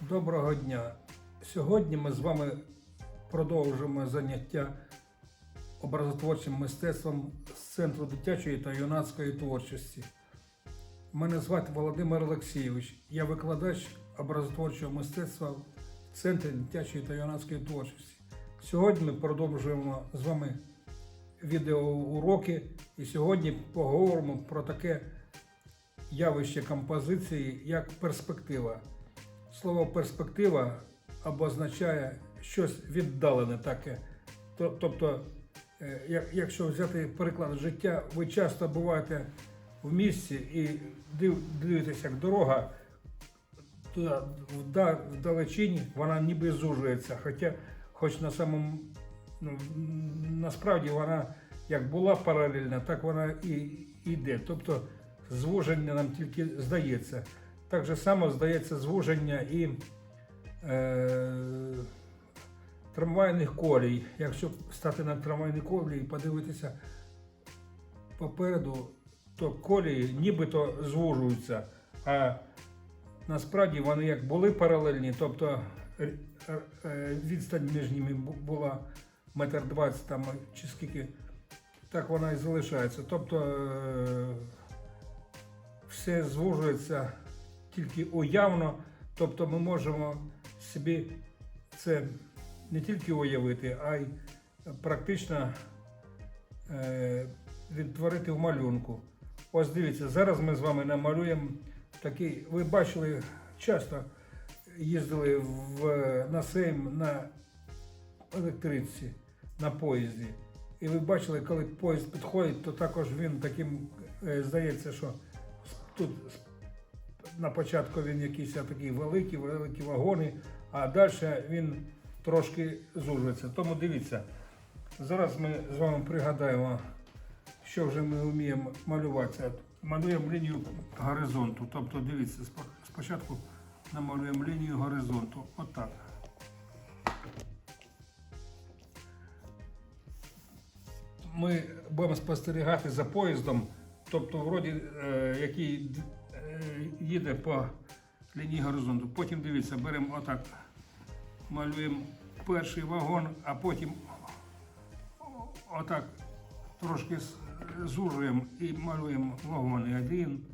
Доброго дня! Сьогодні ми з вами продовжимо заняття образотворчим мистецтвом з Центру дитячої та юнацької творчості. Мене звати Володимир Олексійович. Я викладач образотворчого мистецтва в Центрі дитячої та юнацької творчості. Сьогодні ми продовжуємо з вами відеоуроки і сьогодні поговоримо про таке явище композиції як перспектива. Слово перспектива обозначає щось віддалене таке. Тобто, е, якщо взяти приклад життя, ви часто буваєте в місті і див- дивитесь, як дорога туди вда- вдалечині, вона ніби зужується. Хоча, хоч на самому ну, насправді вона як була паралельна, так вона і йде. Тобто звуження нам тільки здається. Так же само здається звуження і е, трамвайних колій. Якщо стати на трамвайні колії і подивитися попереду, то колії нібито звужуються, а насправді вони як були паралельні, тобто е, е, відстань між ними була метр двадцять там чи скільки, так вона і залишається. Тобто е, все звужується тільки уявно, тобто ми можемо собі це не тільки уявити, а й практично е, відтворити в малюнку. Ось дивіться, зараз ми з вами намалюємо такий. Ви бачили, часто їздили в, на Сейм на електриці, на поїзді. І ви бачили, коли поїзд підходить, то також він таким е, здається, що тут на початку він якийсь такий великий, великі вагони, а далі він трошки зужується. Тому дивіться, зараз ми з вами пригадаємо, що вже ми вміємо малювати. Малюємо лінію горизонту. Тобто, дивіться, спочатку намалюємо лінію горизонту. Отак. Ми будемо спостерігати за поїздом, тобто, вроді, е, який їде по лінії горизонту. Потім дивіться, беремо отак, малюємо перший вагон, а потім отак трошки зужуємо і малюємо вагони. Один,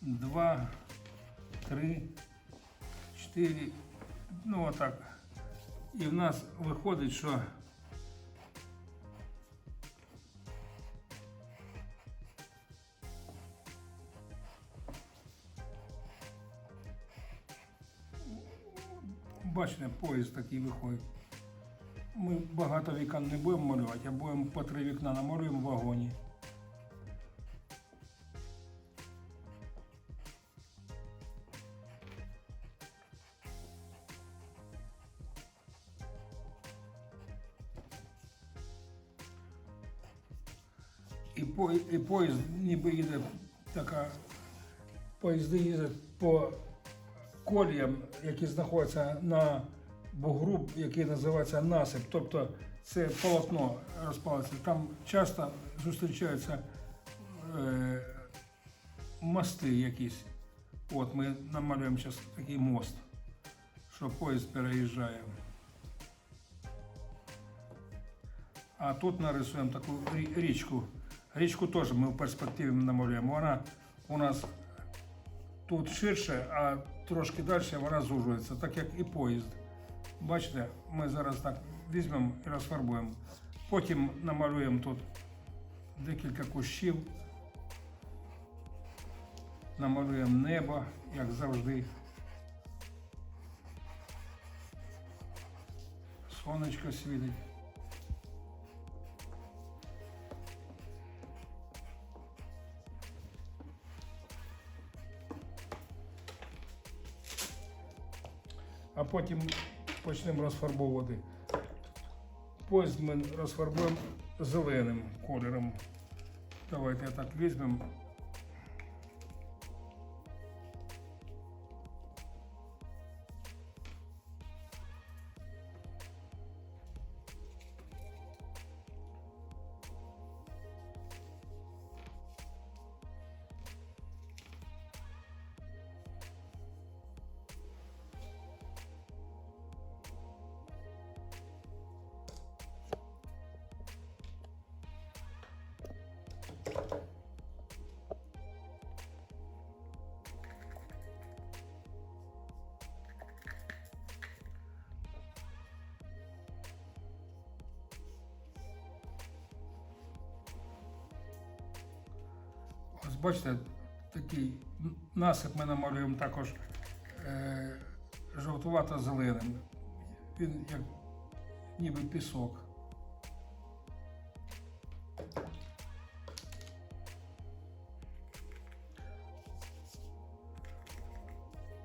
два, три, чотири. Ну отак. І в нас виходить, що Бачите, поїзд такий виходить. Ми багато вікон не будемо малювати, а будемо по три вікна намалюємо в вагоні. І, по, і поїзд ніби їде така. Поїзди їздять по коліям, які знаходяться на бугру, який називається насип, тобто це полотно розпалиться. Там часто зустрічаються е, мости якісь. От ми намалюємо зараз такий мост, що поїзд переїжджає. А тут нарисуємо таку річку. Річку теж ми в перспективі намалюємо. Вона у нас тут ширше, а трошки далі вона зужується, так як і поїзд. Бачите, ми зараз так візьмемо і розфарбуємо. Потім намалюємо тут декілька кущів. Намалюємо небо, як завжди. Сонечко світить. А потім почнемо розфарбовувати. Поїзд ми розфарбуємо зеленим кольором. Давайте я так візьмемо. Бачите, такий насип ми намалюємо також е, жовтувато-зеленим. Він як ніби пісок.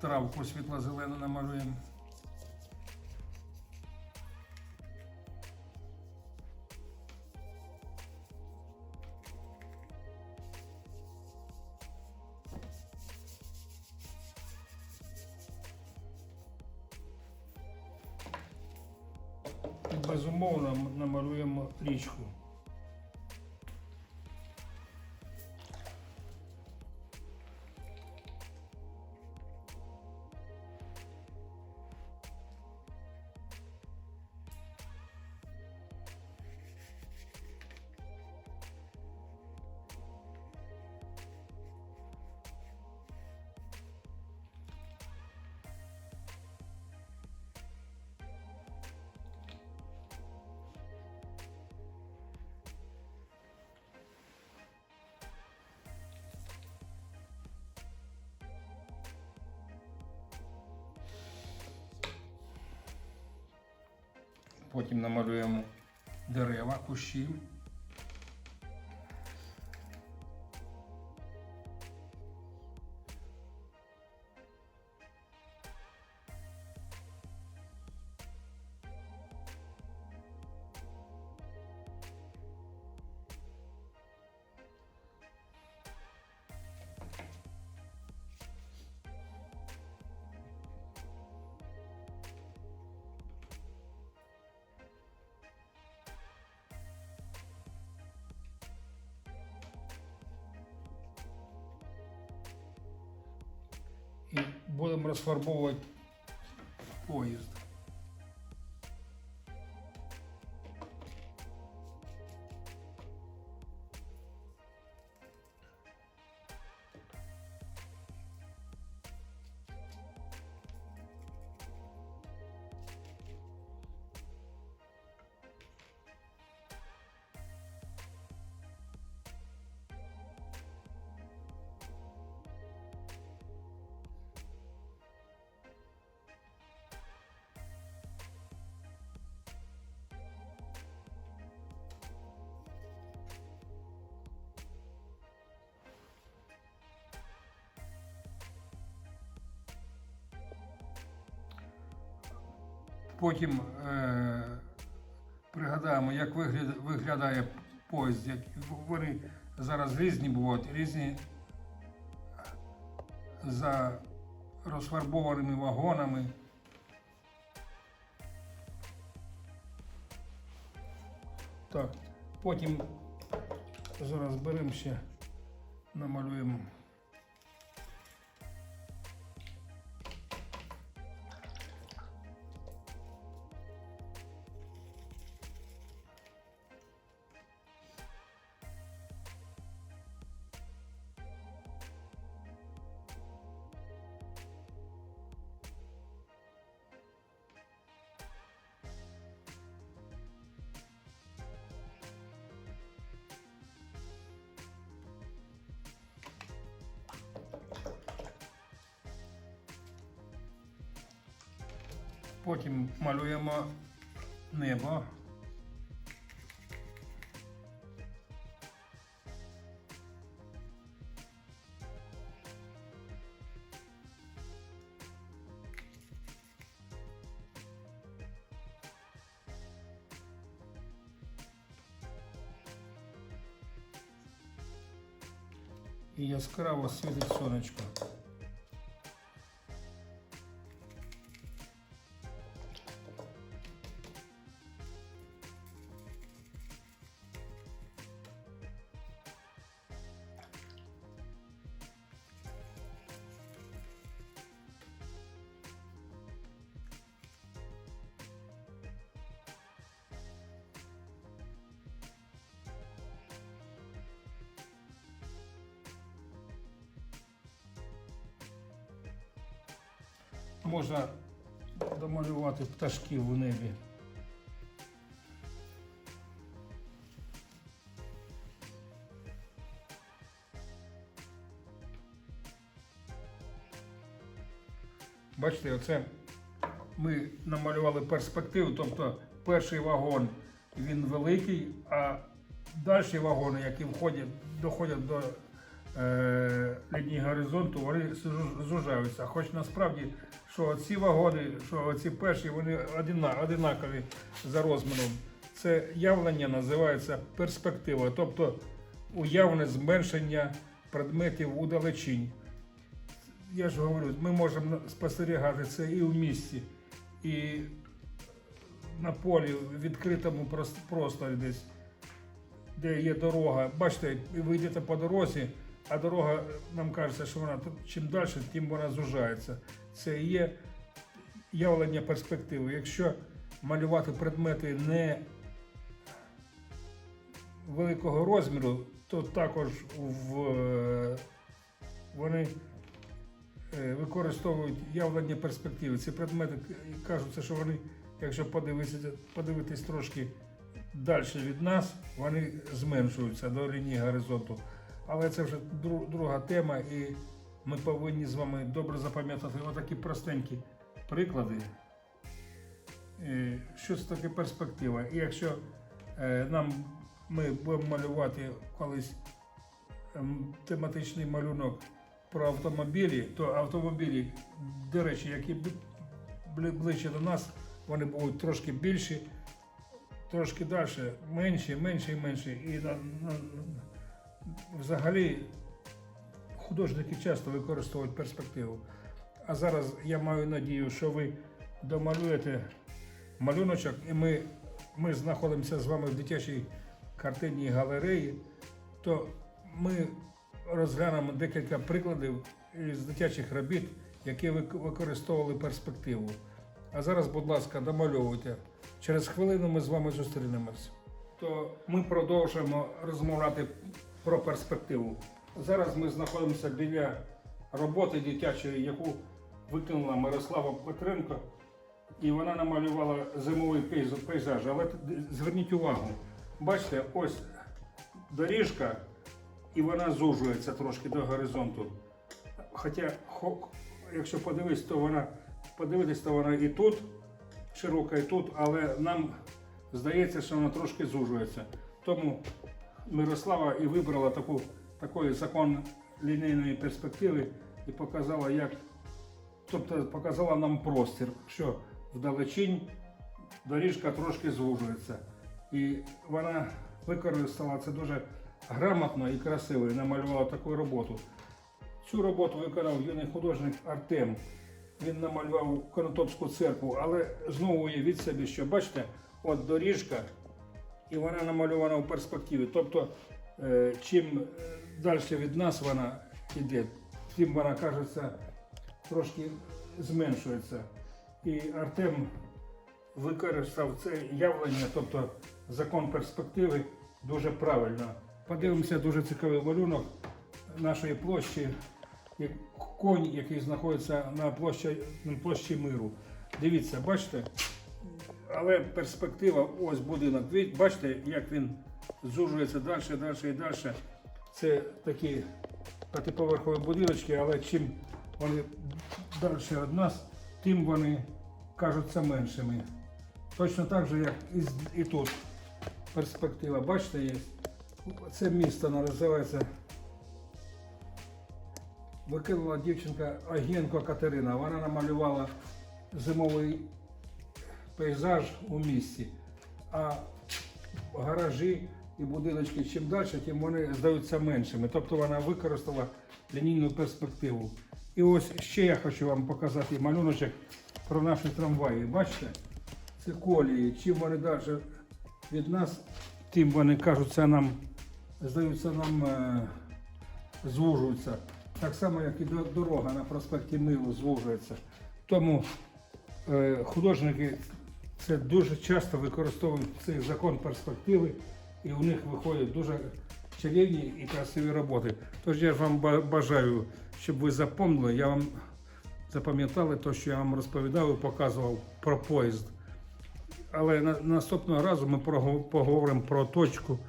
Травку світло-зелену намалюємо. Безумовно намалюємо річку. Потім намалюємо дерева, кущі. Будемо розфарбовувати поїзд. Потім е, пригадаємо, як виглядає поїзд. Як вони зараз різні бувають, різні за розфарбованими вагонами. Так, потім зараз беремо ще, намалюємо. Потім малюємо небо. І яскраво світить сонечко. можна домалювати пташків у небі. Бачите, оце ми намалювали перспективу, тобто перший вагон він великий, а далі вагони, які входять, доходять до е, лінії горизонту, вони зужаються. Хоч насправді що ці вагони, що ці перші, вони одина, одинакові за розміром. Це явлення називається перспектива, тобто уявне зменшення предметів удалечінь. Я ж говорю, ми можемо спостерігати це і в місті, і на полі, в відкритому просторі десь, де є дорога. Бачите, ви йдете по дорозі, а дорога, нам кажеться, що вона чим далі, тим вона зужається. Це є явлення перспективи. Якщо малювати предмети не великого розміру, то також в, вони е, використовують явлення перспективи. Ці предмети кажуться, що вони, якщо подивитися, подивитись трошки далі від нас, вони зменшуються до лінії горизонту. Але це вже друга тема, і ми повинні з вами добре запам'ятати отакі простенькі приклади. Е, Що це таке перспектива? І якщо е, нам ми будемо малювати колись ем, тематичний малюнок про автомобілі, то автомобілі, до речі, які бли- бли- ближче до нас, вони будуть трошки більші, трошки далі, менші, менші і менші. І взагалі художники часто використовують перспективу. А зараз я маю надію, що ви домалюєте малюночок, і ми, ми знаходимося з вами в дитячій картинній галереї, то ми розглянемо декілька прикладів із дитячих робіт, які ви використовували перспективу. А зараз, будь ласка, домальовуйте. Через хвилину ми з вами зустрінемось. То ми продовжуємо розмовляти про перспективу. Зараз ми знаходимося біля роботи дитячої, яку виконала Мирослава Петренко, і вона намалювала зимовий пейз- пейзаж. Але зверніть увагу, бачите, ось доріжка, і вона зужується трошки до горизонту. Хоча, якщо подивись, то вона подивитись, то вона і тут широка, і тут, але нам здається, що вона трошки зужується. Тому Мирослава і вибрала таку, такий закон лінійної перспективи і показала, як, тобто показала нам простір, що вдалечінь доріжка трошки звужується. І вона використала це дуже грамотно і красиво і намалювала таку роботу. Цю роботу виконав юний художник Артем. Він намалював Конотопську церкву, але знову уявіть собі, що бачите, от доріжка, і вона намальована в перспективі. Тобто, е, чим далі від нас вона йде, тим вона кажеться трошки зменшується. І Артем використав це явлення, тобто закон перспективи, дуже правильно. Подивимося дуже цікавий малюнок нашої площі. як Конь, який знаходиться на площі, на площі миру. Дивіться, бачите? Але перспектива, ось будинок. Бачите, як він зужується далі, далі і далі. Це такі п'ятиповерхові будиночки, але чим вони далі від нас, тим вони кажуться меншими. Точно так же, як і, тут. Перспектива, бачите, є. Це місто називається. Викинула дівчинка Агієнко Катерина. Вона намалювала зимовий пейзаж у місті. А гаражі і будиночки чим далі, тим вони здаються меншими. Тобто вона використала лінійну перспективу. І ось ще я хочу вам показати малюночок про наші трамваї. Бачите? Це колії. Чим вони далі від нас, тим вони кажуться нам, здаються нам, е, звужуються. Так само, як і дорога на проспекті Миру звужується. Тому е, художники це дуже часто використовують цей закон перспективи, і у них виходять дуже чарівні і красиві роботи. Тож я вам бажаю, щоб ви запомнили, я вам запам'ятали те, що я вам розповідав і показував про поїзд. Але на, наступного разу ми поговоримо про точку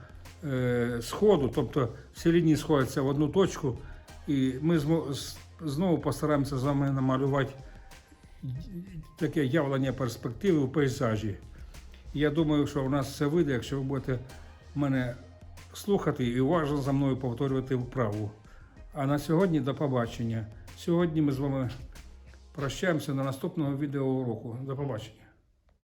е, сходу, тобто всі лінії сходяться в одну точку, і ми з- знову постараємося з вами намалювати таке явлення перспективи в пейзажі. Я думаю, що в нас все вийде, якщо ви будете мене слухати і уважно за мною повторювати вправу. А на сьогодні до побачення. Сьогодні ми з вами прощаємося до наступного відеоуроку. До побачення.